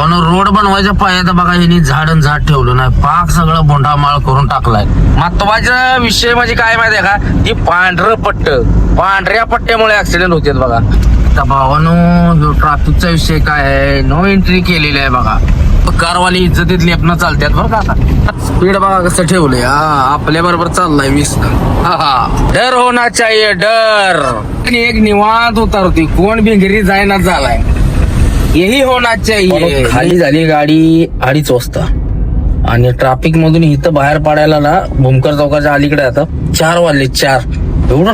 भावानं रोड बनवायच्या पायात बघा यांनी झाड झाड ठेवलं नाही. पाक सगळं बोंडामाळ करून टाकलाय. महत्त्वाचा विषय म्हणजे काय माहितीये का? ती पांढरं पट्ट. पांढऱ्या पट्ट्यामुळे ऍक्सिडेंट होते बघा. आता भावानं ट्राफिकचा विषय काय आहे नो एंट्री केलेली आहे बघा. कारवाली इज्जतीत लेपणं चालतात बरं का स्पीड बघा कसं ठेवलंय. हा आपल्या बरोबर चाललाय वीस. हा हा. डर होना चाहिए डर. आणि एक निवांत उतारती कोण बिंगरी जायना झालाय. यही होना चाहिए। खाली झाली गाडी अडीच वाजता आणि ट्रॅफिक मधून इथं बाहेर पाडायला ना भूमकर चौकाच्या अलीकडे आता चार वाजले चार. एवढं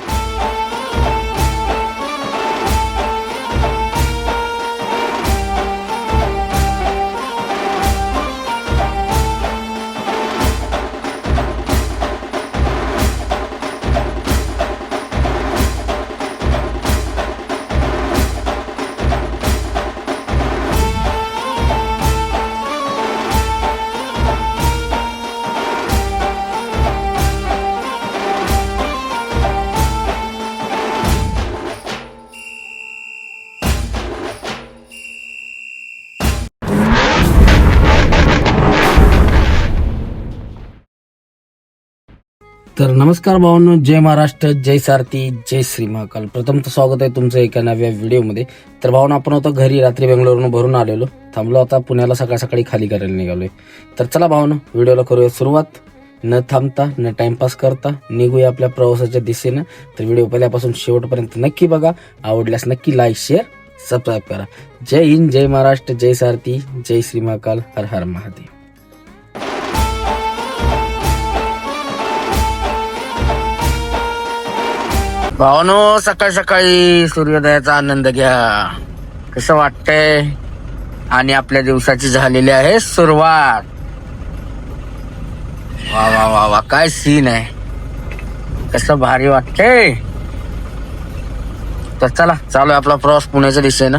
तर नमस्कार भावांनो जय महाराष्ट्र जय सारथी जय श्री महाकाल प्रथम तर स्वागत आहे तुमचं एका नव्या व्हिडिओमध्ये. तर भावना आपण होतो घरी रात्री बेंगलोरवरून भरून आलेलो. थांबलो आता पुण्याला सकाळ सकाळी खाली करायला निघालोय. तर चला भावना व्हिडिओला करूया सुरुवात. न थांबता न टाइमपास करता निघूया आपल्या प्रवासाच्या दिशेनं. तर व्हिडिओ पहिल्यापासून शेवटपर्यंत नक्की बघा. आवडल्यास नक्की लाईक शेअर सबस्क्राईब करा. जय हिंद जय महाराष्ट्र जय सारथी जय श्री महाकाल हर हर महादेव. भावनो सकाळी सकाळी सूर्योदयाचा आनंद घ्या. कसं वाटतंय? आणि आपल्या दिवसाची झालेली आहे सुरुवात. वा वा वा वा काय सीन आहे. कसं भारी वाटतंय. तर चला चालू आहे आपला प्रवास पुण्याच्या दिशेनं.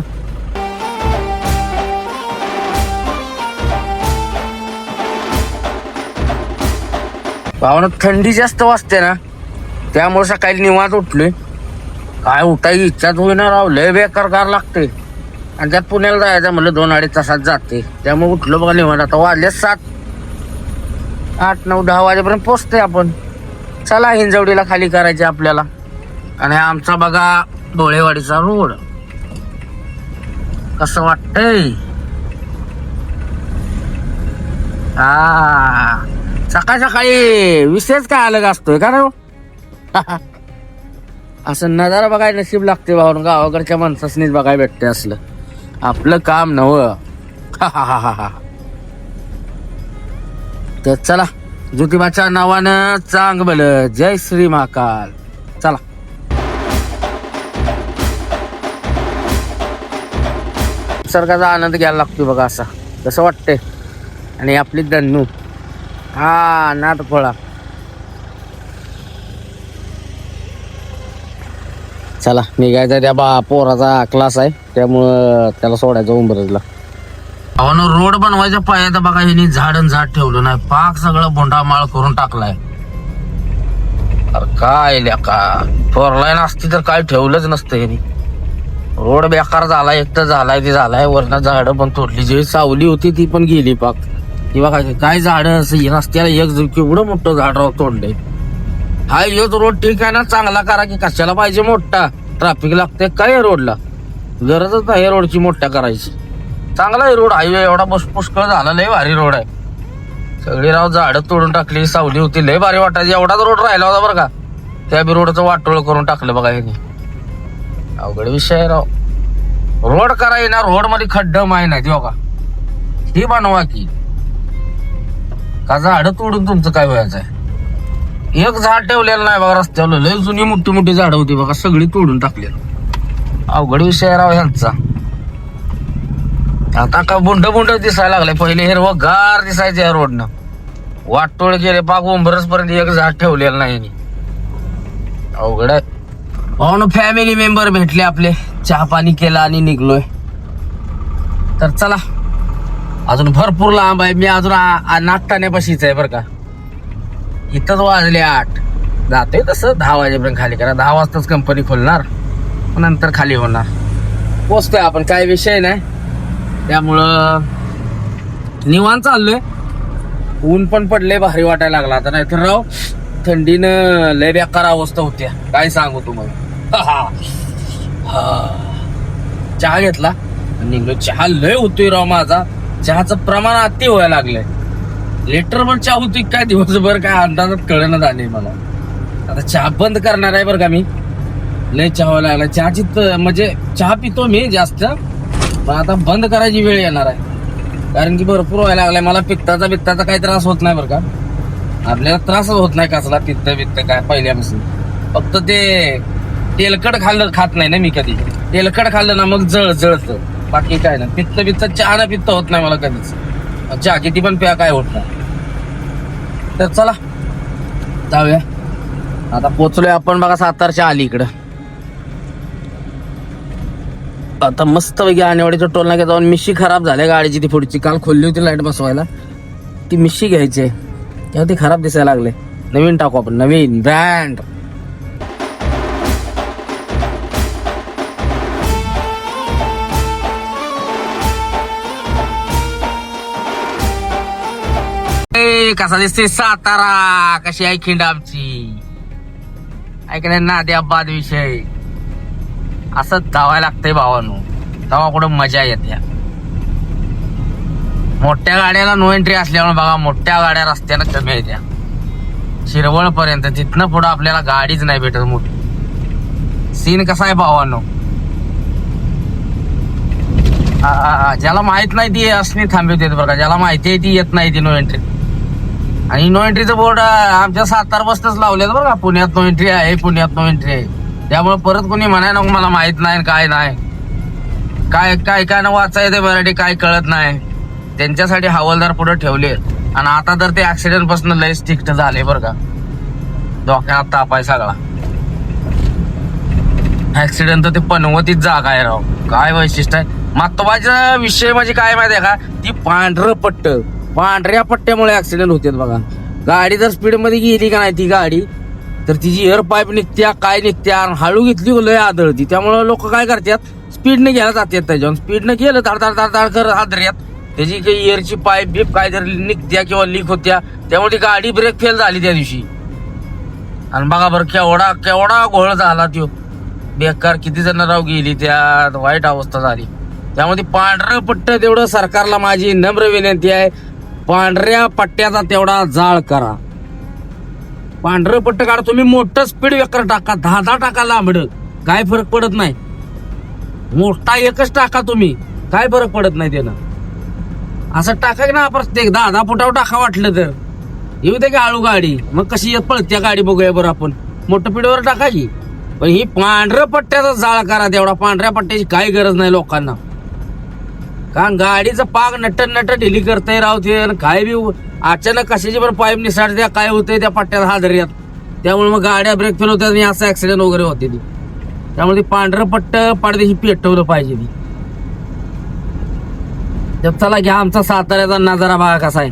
भावना थंडी जास्त वाजते ना. त्यामुळे सकाळी निवांत उठले काय उठायची इच्छाच होईना राव लय बेकार गार लागते आणि त्यात पुण्याला जायचं म्हणलं दोन अडीच तासात जाते त्यामुळे उठलो बघा निवांत. आता वाजले सात. आठ नऊ दहा वाजेपर्यंत पोचते आपण. चला हिंजवडीला खाली करायचे आपल्याला. आणि आमचा बघा डोळेवाडीचा रोड. कसं वाटतंय? हा. सकाळ सकाळी विशेष काय अलग असतोय का रे असं नजारा बघायला नशीब लागते भाऊन गावाकडच्या माणसासनीच बघायला भेटते असलं. आपलं काम नव. तर चला ज्योतिबाच्या नावानं चांग बल. जय श्री महाकाल. चला. निसर्गाचा आनंद घ्यायला लागतो बघा असा. कसं वाटतंय? आणि आपली दन्नू हा नाथ फळा चला निघायचा त्या बा पोराचा क्लास आहे. त्यामुळं त्याला सोडायचं उंबरजला. अहो रोड बनवायच्या तर बघा ह्यांनी झाडन झाड ठेवलं नाही. पाक सगळं बोंडामाळ करून टाकलाय. अरे काय का? फोर नसती असती तर काय ठेवलंच नसतं ह्यांनी. रोड बेकार झालाय एक तर झालाय ते झालाय. वरनं झाडं पण तोडली. जी सावली होती ती पण गेली पाक. ती बघा काय झाडं असं नसत्याला एक केवढं मोठं झाड तोडलंय. हा योच रोड ठीक आहे ना चांगला करा की कशाला पाहिजे मोठा? ट्रॅफिक लागते काय या रोडला? गरजच नाही रोडची मोठ्या करायची. चांगला आहे रोड हायवे एवढा बस पुष्कळ झाला लय भारी रोड आहे. सगळी राव झाडं तोडून टाकली सावली होती लय भारी वाटायची. एवढाच रोड राहिला होता बरं का? त्या बी रोडचं वाटोळ करून टाकलं बघा यांनी. अवघड विषय आहे राव. रोड करा ना रोडमध्ये खड्ड माय नाही हो का ही बनवा की. का झाडं तोडून तुमचं काय व्हायचं आहे? एक झाड ठेवलेलं नाही बघा रस्त्यावर. लय जुनी मोठी मोठी झाडं होती बघा सगळी तोडून टाकलेलं. अवघड विषय राव ह्यांचा. आता का बुंड बुंड दिसायला लागले. पहिले हिरव गार दिसायचे या रोडनं. वाटतोळ केले पाक उंबरस पर्यंत एक झाड ठेवलेलं नाही अवघड आहे. पाहुणं फॅमिली मेंबर भेटले आपले. चहा पाणी केला आणि निघलोय. तर चला. अजून भरपूर लांब आहे. मी अजून आ- आ- आहे बरं का. इथंच वाजले आठ. जातोय तसं दहा वाजेपर्यंत खाली करा. दहा वाजताच कंपनी खोलणार. नंतर खाली होणार. पोचतोय आपण काय विषय नाही. त्यामुळं निवांत चाललोय. ऊन पण पडले भारी वाटायला लागला. आता नाहीतर राव थंडीनं लय बेकार अवस्था होत्या. काय सांगू तुम्हाला? चहा घेतला. निघलो. चहा लय होतोय राव माझा. चहाचं प्रमाण अति व्हायला लागलंय. लेटर पण चहा होती काय दिवसभर काय अंदाजात कळणं झाले मला. आता चहा बंद करणार आहे बरं का मी. लय चहा व्हायला लागला चहाची म्हणजे चहा पितो मी जास्त पण आता बंद करायची वेळ येणार आहे. कारण की भरपूर व्हायला लागलाय. मला पित्ताचा बित्ताचा काही त्रास होत नाही बरं का. आपल्याला त्रासच होत नाही कसला पित्त बित्त काय पहिल्यापासून. फक्त ते तेलकट खाल्लं खात नाही ना मी कधी. तेलकट खाल्लं ना मग जळ जळत. बाकी काय ना पित्त बित्त चहा ना पित्त होत नाही मला कधीच. चहा किती पण प्या काय होत नाही. तर चला जाऊया. आता पोचलोय आपण बघा सातारच्या अलीकडं. आता मस्त पैकी आणेवाडीच्या टोल नाक्यात जाऊन मिशी खराब झाल्या गाडीची ती पुढची. काल खोलली होती लाइट बसवायला. ती मिशी घ्यायची आहे. तेव्हा ती खराब दिसायला लागले. नवीन टाकू आपण. नवीन ब्रँड ए, कसा दिसते सातारा? कशी आहे खिंड आमची? ऐकण्या नाद्या बाद विषय. असं धावायला लागतंय भावानो. तेव्हा कुठं मजा येते. मोठ्या गाड्याला नो एंट्री असल्यामुळे बघा मोठ्या गाड्या रस्त्यानं कमी येत्या शिरवळ पर्यंत तिथनं पुढं आपल्याला गाडीच नाही भेटत मोठी. सीन कसा आहे भावानो? ज्याला माहीत नाही ती असणे थांबवते बरं का ज्याला माहिती आहे ती येत नाही ती नो एंट्री आणि नो एंट्रीचं बोर्ड आमच्या सातारा बसतच लावलेत बरं का. पुण्यात नो एंट्री आहे पुण्यात नो एंट्री आहे. त्यामुळे परत कोणी म्हणाय नको मला माहीत नाही काय नाही. काय काय काय ना वाचा येते मराठी काय कळत नाही. त्यांच्यासाठी हवालदार पुढे ठेवले. आणि आता तर ते ऍक्सिडेंटपासून लय स्ट्रिक्ट झाले बरं का. डोक्यात ताप आहे सगळा. ऍक्सिडेंट तर ते पनवतीच जागा आहे राव. काय वैशिष्ट्य आहे? महत्त्वाचा विषय म्हणजे काय माहिती आहे का? ती पांढरं पट्ट. पांढऱ्या पट्ट्यामुळे ऍक्सिडेंट होते बघा. गाडी जर स्पीडमध्ये गेली का नाही ती गाडी तर तिची एअर पाईप निघत्या काय निघत्या आणि हळू घेतली लय आदळती. त्यामुळे लोक काय करतात स्पीडने घ्यायला जातात त्याच्यावर स्पीडने गेलं ताड ताड ताड ताड कर आदर्यात त्याची काही एअरची पाईप बीप काहीतरी निघत्या किंवा लीक होत्या त्यामुळे ती गाडी ब्रेक फेल झाली त्या दिवशी. आणि बघा बरं केवढा केवढा घोळ झाला त्यो. बेकार किती जण राव गेली त्यात वाईट अवस्था झाली. त्यामध्ये पांढरं पट्ट तेवढं सरकारला माझी नम्र विनंती आहे. पांढऱ्या पट्ट्याचा तेवढा जाळ करा. पांढरं पट्ट काढा तुम्ही मोठं स्पीड वेकर टाका. दहा दहा टाका लांबड. काय फरक पडत नाही. मोठा एकच टाका तुम्ही. काय फरक पडत नाही त्यानं. असं टाका की ना प्रत्येक दहा दहा फुटावर टाका वाटलं तर. येऊ दे की आळू गाडी. मग कशी येत पळत्या गाडी बघूया बरं आपण. मोठं पिढीवर टाका की. पण ही पांढरं पट्ट्याचा जाळ करा तेवढा. पांढऱ्या पट्ट्याची काही गरज नाही लोकांना. कारण गाडीचं पाग नट नट ढिली करताय राव ते. आणि काय बी अचानक कशाची पण पाईप निसाडत्या काय होते त्या पट्ट्यात हादर्यात त्यामुळे मग गाड्या ब्रेक फेल होत्यात आणि असं ऍक्सिडेंट वगैरे होते ती. त्यामुळे ती पांढरं पट्ट पडद्याशी पेटवलं पाहिजे ती. तर चला घ्या आमचा साताऱ्याचा नजारा बघा कसा आहे.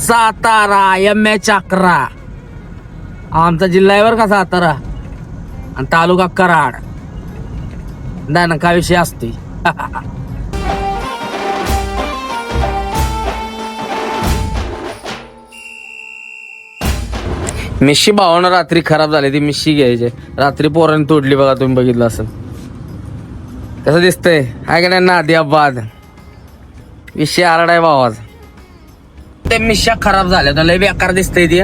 सातारा एम एच अकरा आमचा जिल्हा आहे बरं का सातारा. आणि तालुका कराड. नाही ना काय असते मिशी भावानं रात्री खराब झाली ती मिशी घ्यायची. रात्री पोरांनी तोडली बघा तुम्ही बघितलं असं कसं दिसतंय? आहे का नाही नादियाबाद विषय आरडाय भावाज ते मिशा खराब झाल्या तर लय बेकार दिसतंय ती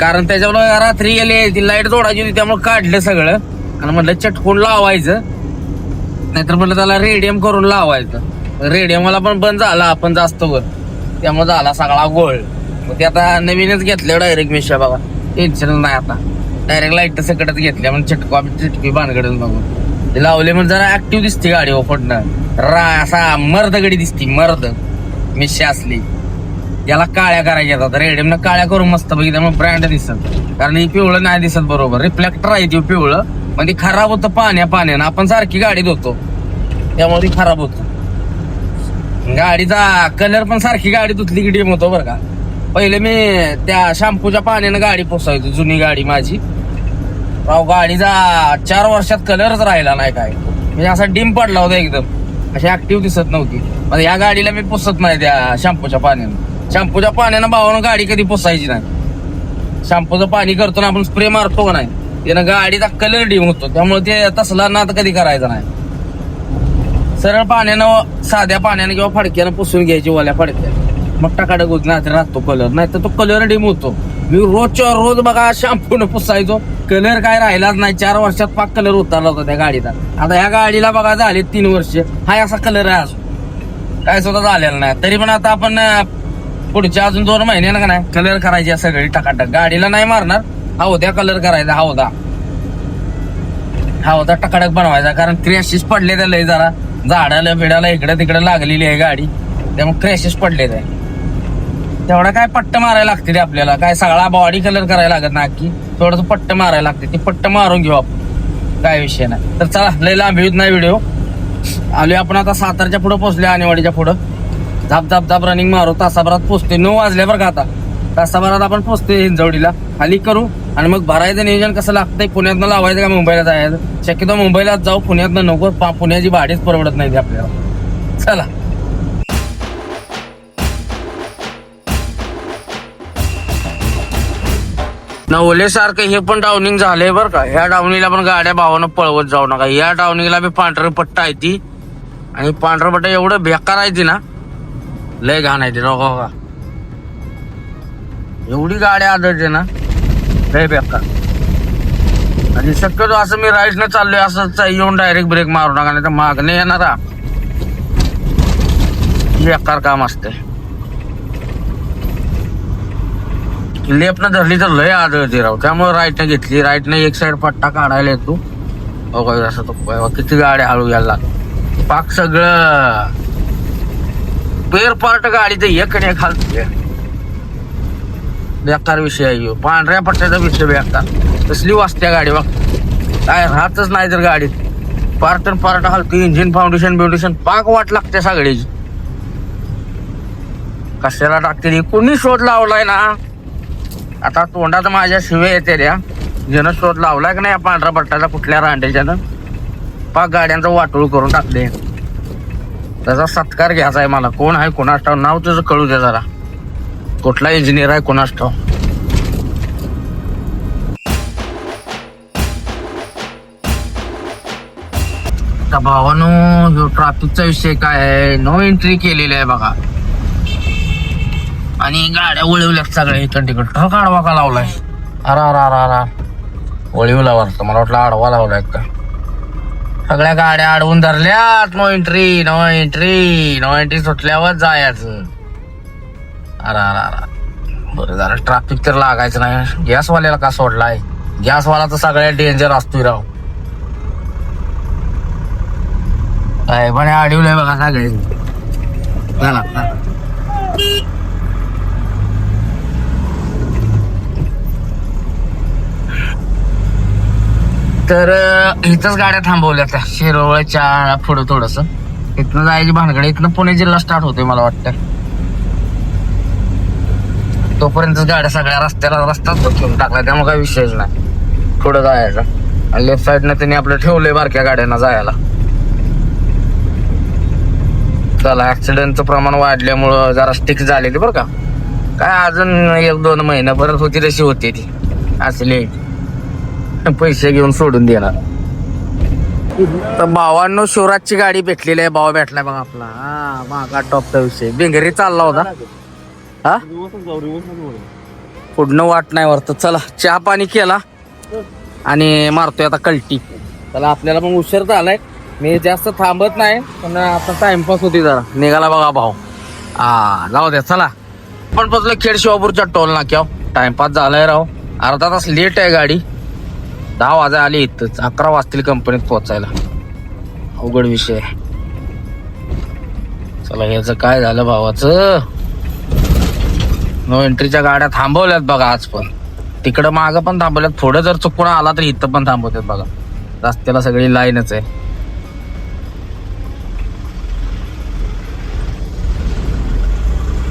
कारण त्याच्यामुळं रात्री गेली ती लाइट जोडायची होती त्यामुळे काढलं सगळं. आणि म्हटलं चटकून लावायचं. नाहीतर म्हटलं त्याला रेडियम करून लावायचं. रेडियमला पण बंद झाला आपण जास्त वर त्यामुळे झाला सगळा गोळ. मग ते आता नवीनच घेतलं डायरेक्ट मिशा बघा. टेन्शन नाही आता. डायरेक्ट लाइट सकटच घेतल्या म्हणजे चटकू आम्ही चिटकी बांधकडून बघून ते लावले म्हणजे जरा ऍक्टिव्ह दिसते गाडी हो ओपडणं रा असा मर्द गडी दिसती मर्द. मिशा असली. याला काळ्या करायच्या आता. रेडियमनं काळ्या करून मस्त बघितलं मग ब्रँड दिसत. कारण ही पिवळं नाही दिसत बरोबर. रिफ्लेक्टर आहे ती पिवळं. म्हणजे ती खराब होतं पाण्या पाण्यानं. आपण सारखी गाडी धुतो. त्यामुळे ती खराब होत. गाडीचा कलर पण सारखी गाडी धुतली की डिम होतो बरं का. पहिले मी त्या शॅम्पूच्या पाण्यानं गाडी पोसायचो जुनी गाडी माझी. राव गाडीचा चार वर्षात कलरच राहिला नाही काय. म्हणजे असा डिम पडला होता एकदम. अशी ऍक्टिव्ह दिसत नव्हती. मग या गाडीला मी पुसत नाही त्या शॅम्पूच्या पाण्यानं. शॅम्पूच्या पाण्यानं भावानं गाडी कधी पुसायची नाही. शॅम्पूचं पाणी करतो ना आपण स्प्रे मारतो का नाही? त्यानं गाडीचा कलर डिम होतो. त्यामुळे ते तसला नाद कधी करायचा नाही. सरळ पाण्यानं साध्या पाण्यानं किंवा फडक्यानं पुसून घ्यायची ओल्या फडक्या. मग टाकाडक होत नाही राहतो कलर नाही तर तो कलर डिम होतो. मी रोजच्या रोज बघा शॅम्पून पुसायचो. कलर काय राहिलाच नाही. चार वर्षात पाक कलर उतरला होता त्या गाडीचा. आता ह्या गाडीला बघा झाले तीन वर्ष. हा असा कलर आहे अजून. काय सुद्धा झालेला नाही. तरी पण आता आपण पुढच्या अजून दोन महिन्यानं का नाही कलर करायची सगळी टकाटक. गाडीला नाही मारणार. हौद्या कलर करायचा हा होता हा होता टकाडक बनवायचा कारण क्रॅशेस पडले त्याला जरा. झाडाला बिडाला इकडे तिकडे लागलेली आहे गाडी. त्यामुळे क्रॅशेस पडले ते तेवढा काय पट्ट मारायला लागते ते आपल्याला. काय सगळा बॉडी कलर करायला लागत नाही की थोडस पट्ट मारायला लागते. ते पट्ट मारून घेऊ आपण. काय विषय नाही. तर चला लय लांब येत नाही व्हिडिओ आलो आपण आता सातारच्या पुढे पोहोचले आणेवाडीच्या पुढं. झाप झाप झाप रनिंग मारू. तासाभरात पोचते नऊ वाजले बरं का आता. तासाभरात आपण पोचते हिंजवडीला. खाली करू. आणि मग भरायचं नियोजन कसं लागतंय? पुण्यातनं लावायचं का मुंबईला जायचं? शक्यतो मुंबईलाच जाऊ पुण्यातनं नको. पा- पुण्याची भाडीच परवडत नाही ती आपल्याला. चला. नवलेसारखं हे पण डाऊनिंग झालंय बरं का. ह्या डाऊनिंगला पण गाड्या भावानं पळवत जाऊ नका. या डाऊनिंगला बी पांढरं पट्टा आहे ती. आणि पांढरा पट्टा एवढं बेकार आहे ती ना. लय घाण आहे ती रोगा एवढी गाड्या आदळते ना. लय बेकार आणि शक्यतो असं मी राईटनं चाललोय असं येऊन डायरेक्ट ब्रेक मारू नका नाही तर मागणे येणारा बेकार काम असते लेफ्टनं धरली तर लय आदळते राव. त्यामुळे राईटनं घेतली. राईटनं एक साइड पट्टा काढायला येतो. हो असं तो किती गाड्या हळू यायला पाक सगळं. पेर पार्ट गाडीचं एक आणि एक खालते बेकार विषय आहे ह्यो. पांढऱ्या पट्ट्याचा विषय बेकार. कसली वाजत्या गाडी बघ. काय राहतच नाही तर गाडीत. पार्ट पार्ट हलते इंजिन फाउंडेशन बिउंडेशन पाक वाट लागते सगळ्याची कशाला टाकते कोणी शोध लावलाय ना? आता तोंडात माझ्या शिवे येते द्या ज्यानं शोध लावलाय का नाही या पांढऱ्या पट्ट्याचा कुठल्या रांडेच्यानं? पाक गाड्यांचा वाटोळ करून टाकले त्याचा सत्कार घ्यायचा आहे मला. कोण आहे कोणाचं नाव तुझं कळू दे जरा. कुठला इंजिनियर आहे कोणास ठाव भावानो ह्यो ट्रॅफिकचा विषय काय आहे? नो एंट्री केलेली आहे बघा. आणि गाड्या वळवल्यात सगळ्या इकडं तिकडं. ठक आडवा का लावलाय? अरा अरा अरा अरा वळीवला वाटतं. मला वाटलं आडवा लावलाय का? सगळ्या गाड्या अडवून धरल्यात. No entry no entry no entry सुटल्यावर जायचं. अरे अरे अरे. बरं जरा ट्रॅफिक तर लागायचं नाही. गॅसवाल्याला का सोडलाय? गॅसवाला तर सगळ्यात डेंजर असतोय राव. काय पण अडवलंय बघा सगळे. चला तर इथंच गाड्या थांबवल्या त्या. शिरोळच्या पुढं थोडस. इथनं जायची भानगड. इथनं पुणे जिल्हा स्टार्ट होतोय मला वाटतं. तोपर्यंत गाड्या सगळ्या रस्त्याला रस्ताच घेऊन टाकला त्यामुळे काही विषयच नाही. पुढं जायचा. आणि लेफ्ट साईडनं त्यांनी आपलं ठेवलंय बारक्या गाड्यांना जायला. चला ऍक्सिडेंटचं प्रमाण वाढल्यामुळं जरा स्टिक झालेली बरं का. काय अजून एक दोन महिना परत होती तशी होती ती. असली पैसे घेऊन सोडून देणार. तर भावांनो शिवराजची गाडी भेटलेली आहे. भावा भेटलाय बघा आपला. हा मागा टॉपचा विषय. बिंगरी चालला होता. हा? पुढनं वाट नाही वरत चला चहा पाणी केला आणि मारतोय आता कल्टी. चला आपल्याला पण उशीर झालाय. मी जास्त थांबत नाही पण आता टाइमपास होती जरा. निघाला बघा भाऊ. हा जाऊ द्या चला. पण पोचलो खेड शिवापूरच्या टोल नाक्यावर. टाइमपास झालाय राव. अर्धा तास लेट आहे गाडी. दहा वाजा आली इथंच. अकरा वाजतील कंपनीत पोचायला अवघड विषय चला याचं काय झालं भावाचं? नो एंट्रीच्या गाड्या थांबवल्यात बघा आज पण. तिकडं मागं पण थांबवल्यात. थोडं जर चुकून आला तर इथं पण थांबवतात बघा. रस्त्याला सगळी लाईनच आहे.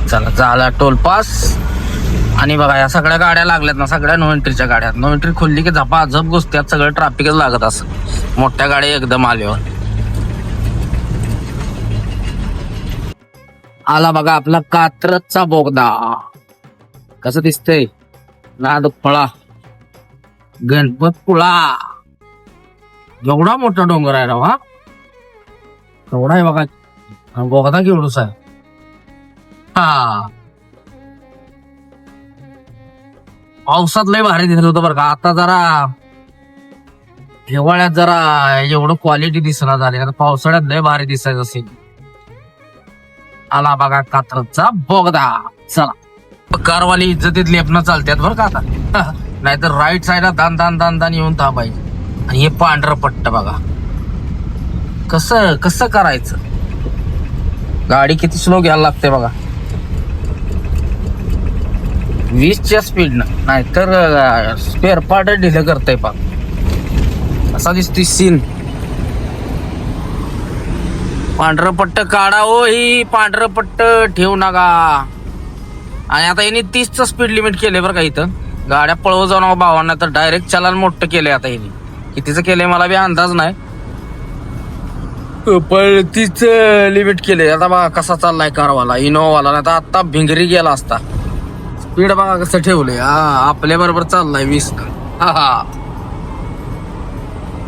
चला झाला टोल पास. आणि बघा या सगळ्या गाड्या लागल्यात ना सगळ्या नो एंट्रीच्या गाड्या. नो एंट्री खोलली की झपा झप घुसत्यात सगळं ट्रॅफिकच लागत असं. मोठ्या गाड्या एकदम आल्यावर. आला बघा आपला कात्रजचा बोगदा. कसं दिसतंय? नाद फळा. गणपतपुळा. एवढा मोठा डोंगर आहे राव हा? एवढा आहे बघा. आणि बोगदा केवढूच आहे हा. पावसात लय भारी दिसत होतं बरं का. आता जरा हिवाळ्यात जरा एवढं क्वालिटी दिसणार झाली आता पावसाळ्यात लय भारी दिसायचं असेल आला बघा कात्रचा बोगदा. चला. कारवाली इज्जतीत लेपणं चालतात बरं का आता. नाहीतर राईट साईडला दान दान दान दान येऊन थांबायचे. आणि हे पांढरं पट्ट बघा. कसं कसं करायचं? गाडी किती स्लो घ्यायला लागते बघा. वीसच्या स्पीडनं नाहीतर स्पेअर पार्ट ढिलं करतंय पा असा दिसतोय सीन पांढरं पट्ट काढा हो ही पांढरं पट्ट ठेवू नका. आणि आता यांनी तीसचं स्पीड लिमिट केलंय बरं का इथं. गाड्या पळवू जाऊ भावांना तर डायरेक्ट चलान मोठं केलंय आता यांनी. कितीचं केलंय मला बी अंदाज नाही. पण तीच लिमिट केलंय. आता बघा कसा चाललाय कारवाला इनोवाला. नाही तर आता भिंगरी गेला असता. स्पीड बघा कसं ठेवलंय. हा आपल्या बरोबर चाललाय वीस. हा हा.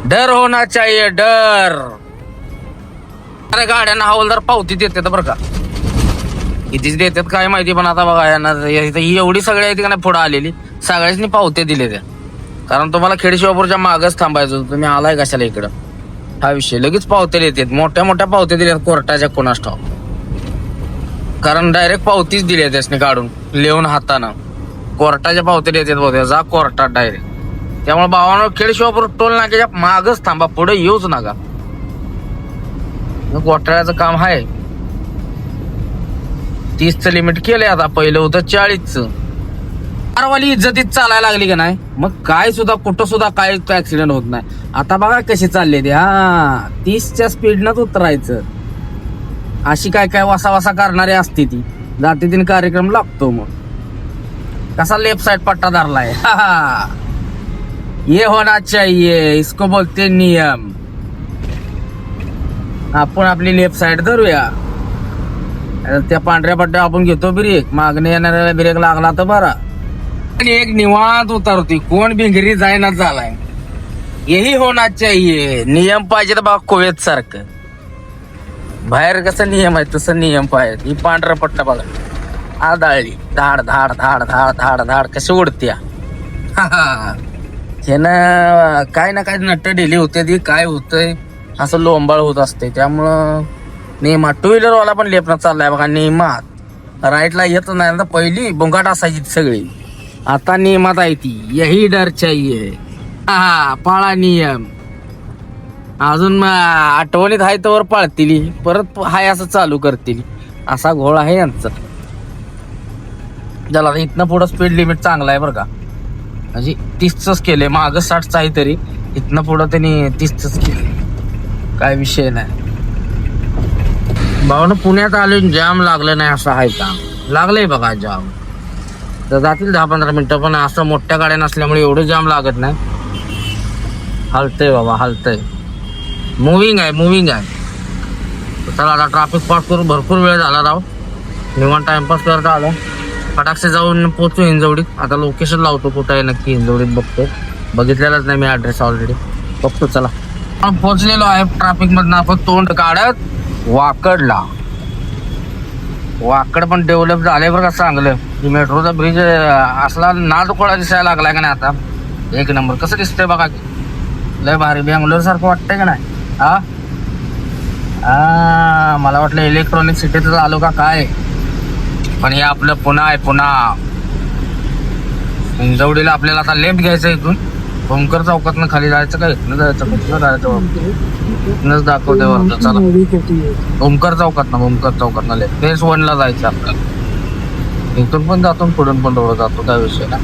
डर होना चाहिए डर. अरे गाड्यांना हवालदार पावती देतात बरं का. कितीच देतात काय माहिती पण आता बघा यांना इथं ही एवढी सगळी आहे ती का नाही पुढं आलेली. सगळ्यांनी पावते दिले त्या कारण तुम्हाला खेडशिवापूरच्या मागच थांबायचं होतं. तुम्ही आलाय कशाला इकडं? हा विषय. लगेच पावते देतात. मोठ्या मोठ्या पावते दिल्यात कोर्टाच्या कोणास ठाव कारण डायरेक्ट पावतीच दिली आहे त्यासनी काढून लिहून हातानं. कोर्टाच्या पावत्या देतात बहुतेक. जा कोर्टात डायरेक्ट त्यामुळे भावानं खेडशिवापूर टोल नाक्याच्या मागच थांबा. पुढे येऊच नका. घोटाळ्याचं काम आहे तीसचं लिमिट केलंय आता पहिलं होतं चाळीसचं. कारवाली इज्जतीत चालायला लागली का नाही? मग काय सुद्धा कुठं सुद्धा काय ऍक्सिडेंट होत नाही. आता बघा कशी चालले ते. हा तीसच्या स्पीडनंच उतरायचं. अशी काय काय वासा वासा करणारी असते ती. जाती दिन कार्यक्रम लागतो मग. कसा लेफ्ट साइड पट्टा धरलाय. हा, हा. ये होना चाहिए इसको बोलते नियम. आपण आपली लेफ्ट साइड धरूया. त्या पांढऱ्या पट्ट्या आपण घेतो ब्रेक मागणी येणाऱ्याला ब्रेक लागला तर बरा. आणि एक निवांत उतरती कोण भिंगरी जायना झालाय. यही होणार चाहिए. नियम पाहिजे तर बा कोवेत सारखं. बाहेर कसं नियम आहे तसं नियम पाहिजे. ही पांढरा पट्टा बघा. आदाळली. धाड धाड धाड धाड धाड धाड. कशी उडत्या. ह्यानं काय ना काय नट्ट डेली होते ती. काय होतंय? असं लोंबाळ होत असते त्यामुळं नेमा टू व्हीलरवाला पण लेपणं चाललाय बघा नेमात राईटला येत नाही तर पहिली बोंगाट असायची सगळी. आता नियमात आहे ती. यही डर चाहिये हा पाळा नियम. अजून आठवणीत आहे तर पाळतील. परत हाय असं चालू करतील. असा घोळ आहे यांचा. ज्याला आता इथनं पुढं स्पीड लिमिट चांगलं आहे बरं का. म्हणजे तीसच केले मागं साठचं आहे तरी इथनं पुढं त्यांनी तीसच केले काय विषय नाही. भावनं पुण्यात आले जाम लागलं नाही असं आहे का? लागलंय बघा जाम. तर जातील दहा पंधरा मिनटं पण असं मोठ्या गाड्या नसल्यामुळे एवढं जाम लागत नाही. हलतंय बाबा हलतंय. मुव्हिंग आहे मुव्हिंग आहे. चला आता ट्रॅफिक पास करून भरपूर वेळ झाला राव. निवांत टाइमपास करता आलो. फटाकसे जाऊन पोचू हिंजवडीत. आता लोकेशन लावतो कुठं आहे नक्की हिंजवडीत बघतो. बघितलेलाच नाही मी ॲड्रेस ऑलरेडी बघतो चला. पोचलेलो आहे ट्राफिकमधनं आपण तोंड काढत वाकडला. वाकड पण डेव्हलप झाले बरं का चांगलं. मेट्रोचा ब्रिज असला नादकोळा दिसायला लागलाय का नाही आता? एक नंबर कसं दिसतंय बघा? की. लय भारी. बेंगलोर सारखं वाटतंय का नाही? हा? हा मला वाटलं इलेक्ट्रॉनिक सिटीतच आलो का काय? पण हे आपलं पुन्हा आहे पुन्हा हिंजवडीला आपल्याला आता लेफ्ट घ्यायचं इथून. ओमकर चौकातनं खाली जायचं का इथनं जायचं कुठनं जायचं इथनंच दाखवते वरतं चला. ओमकर चौकात ना ओमकर चौकात ना फेस वनला जायचं आपल्याला. इथून पण जातो पुढून पण रोड जातो काय विषय ना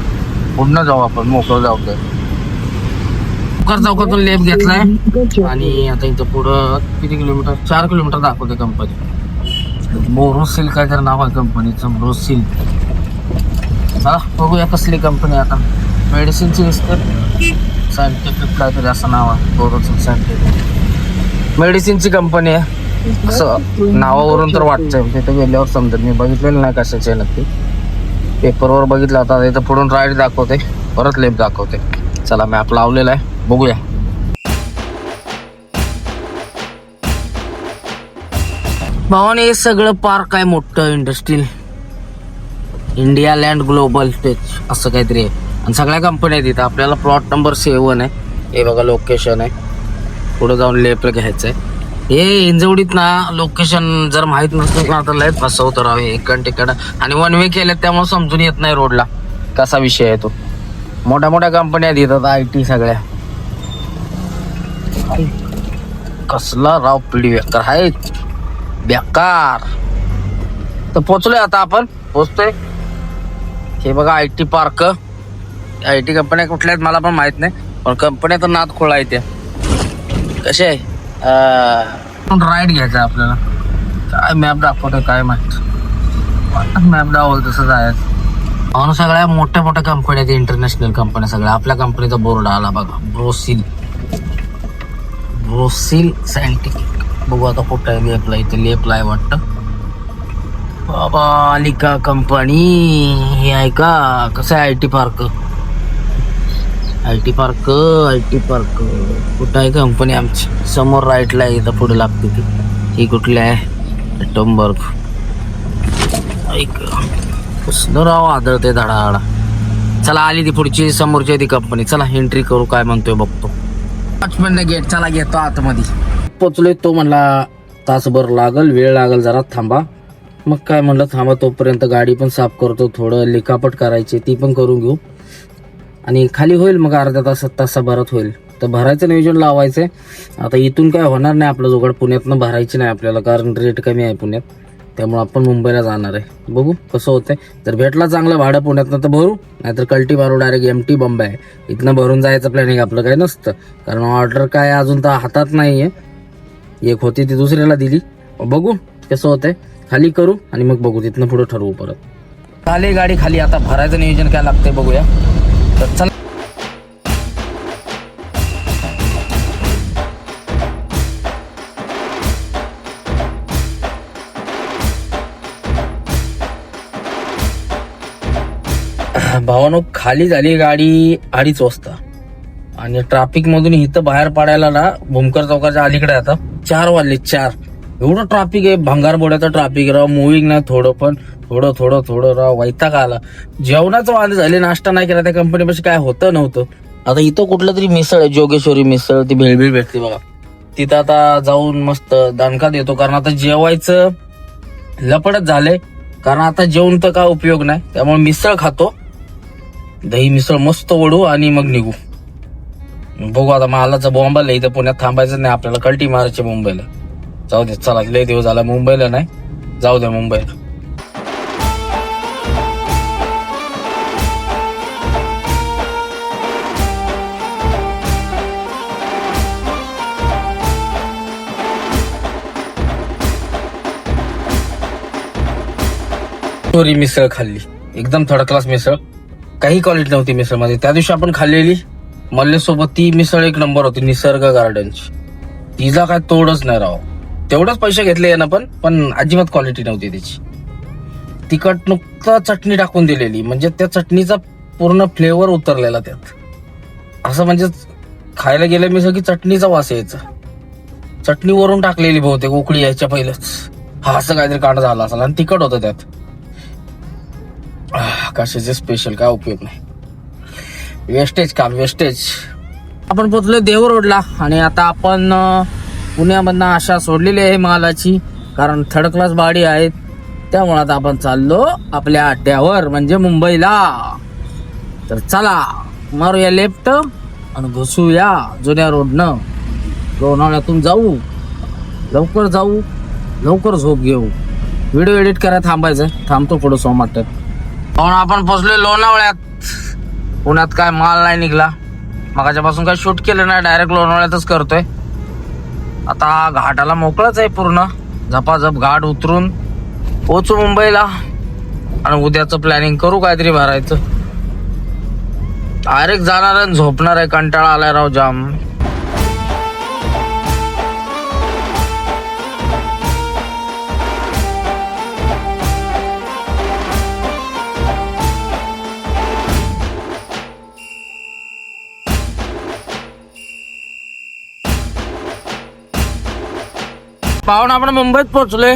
पुढनं जाऊ आपण मोकळं जाऊ ते. ओमकर चौकातून लेफ्ट घेतलाय. आणि आता इथं पुढं किती किलोमीटर? चार किलोमीटर दाखवते कंपनी बोरोसिल काय तर नाव आहे कंपनीचं बोरोसिल चला बघूया कसली कंपनी आता. मेडिसिनची दिसते सायंटिफिक काहीतरी असं नाव आहे. बोरोसिल सायंटिफिक मेडिसिनची कंपनी आहे. असं नावावरून तर वाटतंय. तिथे गेल्यावर समजत मी बघितलेलं नाही कशाचे आहे नक्की. पेपरवर बघितलं आता. इथं पुढून राईट दाखवते. परत लेफ्ट दाखवते. चला मॅप लावलेला आहे. बघूया. भावाने हे सगळं पार्क आहे मोठं industrial India land global tech असं काहीतरी आहे. आणि सगळ्या कंपन्या आहेत इथं. आपल्याला प्लॉट नंबर सेवन आहे. हे बघा लोकेशन आहे. पुढं जाऊन लेपलं घ्यायचं आहे. हे इंजवडीत ना लोकेशन जर माहीत नसतं ना तर लय फसवतो राव हे. इकडं तिकडं. आणि वन वे केलं त्यामुळे समजून येत नाही रोडला कसा विषय आहे तो. मोठ्या मोठ्या कंपन्या येतात आय टी सगळ्या. कसला राव पिढी बेकार आहे. बेकार. तर पोचलोय आता आपण. पोचतोय. हे बघा I T park I T कंपन्या कुठल्या आहेत मला पण माहीत नाही. पण कंपन्या तर नात खोळा आहे त्या. कसे आहे? राईड घ्यायचा आपल्याला. काय मॅप दाखवतो काय माहीत. मॅप दाखवल तसं जायचं. म्हणून सगळ्या मोठ्या मोठ्या कंपन्या आहेत इंटरनॅशनल कंपन्या सगळ्या. आपल्या कंपनीचा बोर्ड आला बघा. ब्रोसिल ब्रोसिल सायंटिफिक बघू आता कुठं आहे लेपला इथे लेपला आहे वाटतं. बाबा लिका कंपनी हे आहे का? कसं आहे I T park I T park I T park. कुठं आहे कंपनी आमची? समोर राईटला आहे इथं पुढे लागते ती. ही कुठली आहे? टोमबर्ग. ऐक. कसलं राव आदळते धडाधडा. चला आली ती पुढची समोरची ती कंपनी चला एंट्री करू काय म्हणतोय बघतो. पाच गेट चला घेतो आतमध्ये. पोचलोय तो म्हणला तासभर लागल वेळ लागल जरा थांबा. मग काय म्हणलं थांबा तोपर्यंत गाडी पण साफ करतो थोडं लिखापट करायची ती पण करून घेऊ. आणि खाली होईल मग अर्ध्या तासात तासाभरात होईल. तर भरायचं नियोजन लावायचंय. आता इथून काय होणार नाही आपलं जोगड पुण्यातनं भरायची नाही आपल्याला कारण रेट कमी आहे पुण्यात. त्यामुळं आपण मुंबईला जाणार आहे. बघू कसं होतंय. जर भेटला चांगलं भाडं पुण्यातनं तर भरू नाहीतर कल्टी मारू डायरेक्ट एम टी बंब आहे. इथनं भरून जायचं प्लॅनिंग आपलं काही नसतं. कारण ऑर्डर काय अजून तर हातात नाही आहे एक होती ती दुसऱ्याला दिली. बघू कसं होतंय. खाली करू आणि मग बघू तिथनं पुढे ठरवू परत. खाली गाडी खाली आता भरायचं नियोजन काय लागतंय बघूया. तर चला. भावानो खाली झाली गाडी अडीच वाजता. आणि ट्रॅफिक मधून इथं बाहेर पडायला ना भूमकर चौकाच्या अलीकडे आता. चार वाजले चार. एवढं ट्रॅफिक आहे भंगारबोड्याचं ट्रॅफिक राव मुव्हिंग नाही थोडं पण थोडं थोडं थोडं राव वैताग आला. जेवणाचं वांदे झाले नाश्ता नाही केला त्या कंपनीपाशी काय होतं नव्हतं. आता इथं कुठलं तरी मिसळ आहे जोगेश्वरी मिसळ ती भेळभेळ भेटते बघा. तिथं आता जाऊन मस्त दणका देतो कारण आता जेवायचं लपडच झालंय. कारण आता जेवण तर काय उपयोग नाही त्यामुळे मिसळ खातो. दही मिसळ मस्त ओढू आणि मग निघू. बघू आता मालाचा बॉम्बाला इथं पुण्यात थांबायचं नाही आपल्याला कल्टी मारायची मुंबईला. जाऊ दे चला लय दिवस झाला मुंबईला नाही. जाऊ दे मुंबईला. चोरी मिसळ खाल्ली. एकदम थर्ड क्लास मिसळ. काही क्वालिटी नव्हती मिसळमध्ये त्या दिवशी आपण खाल्लेली. मल्लेसोबत ती मिसळ एक नंबर होती निसर्ग गार्डनची तिचा काय तोडच नाही राव. तेवढंच पैसे घेतले यानं पण पण अजिबात क्वालिटी नव्हती त्याची तिखट नुकतं चटणी टाकून दिलेली म्हणजे त्या चटणीचा पूर्ण फ्लेवर उतरलेला त्यात. असं म्हणजे खायला गेलं मी सगळी चटणीचा वास यायचा. चटणी वरून टाकलेली बहुतेक उकळी यायच्या पहिलंच. हा असं काहीतरी कांड झाला असेल आणि तिखट होतं त्यात. कशाचे स्पेशल काय उपयोग नाही. वेस्टेज काम वेस्टेज आपण पोचलो देव रोडला आणि आता आपण पुण्यामधनं आशा सोडलेली आहे मालाची कारण थर्ड क्लास बाडी आहेत. त्यामुळे आता आपण चाललो आपल्या अड्ड्यावर म्हणजे मुंबईला. तर चला मारूया लेफ्ट आणि घुसूया जुन्या रोडनं लोणावळ्यातून जाऊ. लवकर जाऊ लवकर झोप घेऊ. व्हिडिओ एडिट करायला थांबायचं. थांबतो पुढं सोमाट्यात पण आपण पोचलोय लोणावळ्यात. पुण्यात काय माल नाही निघला. मगाच्यापासून काय शूट केलं नाही डायरेक्ट लोणावळ्यातच करतोय. आता घाटाला मोकळंच आहे पूर्ण. झपाझप घाट उतरून पोचू मुंबईला. आणि उद्याचं प्लॅनिंग करू काहीतरी भरायचं. डायरेक्ट जाणार आणि झोपणार आहे कंटाळा आलाय राव जाम. पाहून आपण मुंबईत पोहोचलोय.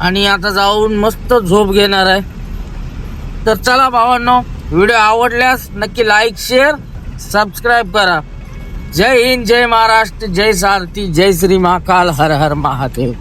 आणि आता जाऊन मस्त झोप घेणार आहे. तर चला भावांनो व्हिडिओ आवडल्यास नक्की लाईक शेअर सबस्क्राईब करा. जय हिंद जय महाराष्ट्र जय सारथी जय श्री महाकाल हर हर महादेव.